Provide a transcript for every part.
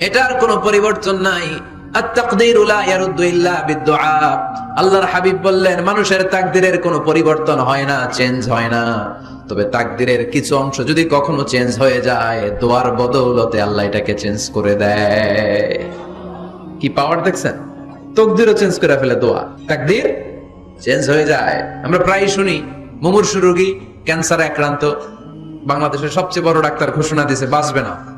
এটার কোনো পরিবর্তন নাই। কি পাওয়ার দেখছেন? তকদিরও চেঞ্জ করে ফেলে দোয়া। তাকদীর চেঞ্জ হয়ে যায়। আমরা প্রায় শুনি, মুমূর্ষু রোগী, ক্যান্সার আক্রান্ত। বাংলাদেশের সবচেয়ে বড় ডাক্তার ঘোষণা দিছে বাঁচবে না।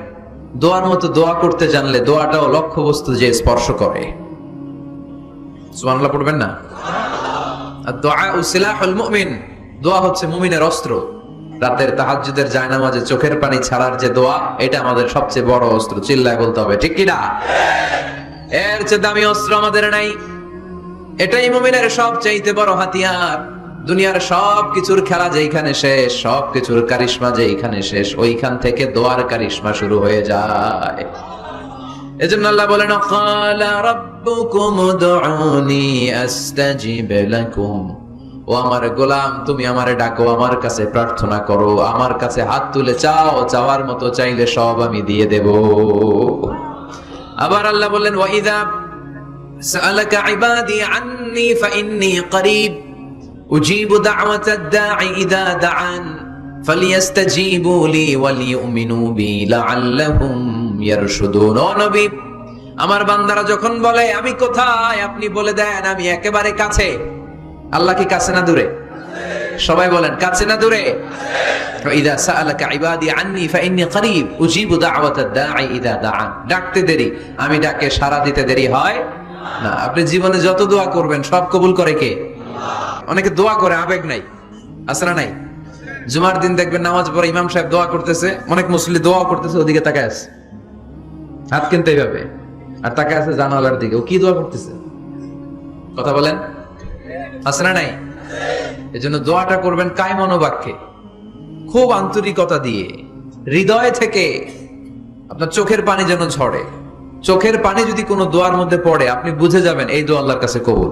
দোয়ার মতো দোয়া করতে জানলে দোয়াটাও লক্ষ্য বস্তু যে স্পর্শ করে। সুবহানাল্লাহ পড়বেন না? দোয়া ও সিলাহুল মুমিন, দোয়া হচ্ছে মুমিনের অস্ত্র। রাতের তাহাজ্জুদের জায়নামাজে চোখের পানি ছাড়ার যে দোয়া, এটা আমাদের সবচেয়ে বড় অস্ত্র। চিল্লায় বলতে হবে, ঠিক কি না এর চেয়ে দামি অস্ত্র আমাদের নাই। এটাই মুমিনের সব চাইতে বড় হাতিয়ার। দুনিয়ার সব কিছুর খেলা যেইখানে শেষ সব কিছুর কারিশমা যেইখানে শেষ, ওইখান থেকে দোয়ার কারিশমা শুরু হয়ে যায়। এজন্য আল্লাহ বলেন ক্বালা রাব্বুকুম উদউনি আস্তাজিব লাকুম। ও আমার গোলাম, তুমি আমারে ডাকো, আমার কাছে প্রার্থনা করো, আমার কাছে হাত তুলে চাও, চাওয়ার মতো চাইলে সব আমি দিয়ে দেব। আবার আল্লাহ বললেন ওয়াইদা সালাকা ইবাদি আন্নি ফাইন্নি করিব। উজিবু দাওয়াতাদ দাঈ ইদা দাআন, ফালিয়াস্তাজিবু লি ওয়ালিউমিনু বি লাআল্লাহুম ইয়ারশুদুন। ও নবী, আমার বান্দারা যখন বলে, আমি কোথায়? আপনি বলে দেন, আমি একেবারে কাছে। আল্লাহ কি কাছে না দূরে? সবাই বলেন, কাছে না দূরে? ইদা সাআলাকা ইবাদি আন্নি, ফাইন্নী করিব। উজিবু দাওয়াতাদ দাঈ ইদা দাআন। ডাকতে দেরি, আমি ডাকে সাড়া দিতে দেরি হয় না। আপনি জীবনে যত দোয়া করবেন, সব কবুল করে কে? অনেকে দোয়া করে, আবেগ নাই আসরা নাই। জুমার দিন দেখবেন নামাজ পড়ে ইমাম সাহেব দোয়া করতেছে, অনেক মুসলি দোয়া করতেছে, ওদিকে তাকায় আছে। হাত কিনতে এইভাবে আর তাকায় আছে জানালার দিকে, ও কি দোয়া করতেছে? কথা বলেন? আসরা নাই? এজন্য দোয়াটা করবেন কায় মনোবাক্যে খুব আন্তরিকতা দিয়ে, হৃদয় থেকে আপনার চোখের পানি যেন ঝরে। চোখের পানি যদি কোনো দোয়ার মধ্যে পড়ে, আপনি বুঝে যাবেন এই দোয়া আল্লাহর কাছে কবুল।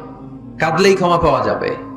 কাঁদলেই ক্ষমা পাওয়া যাবে।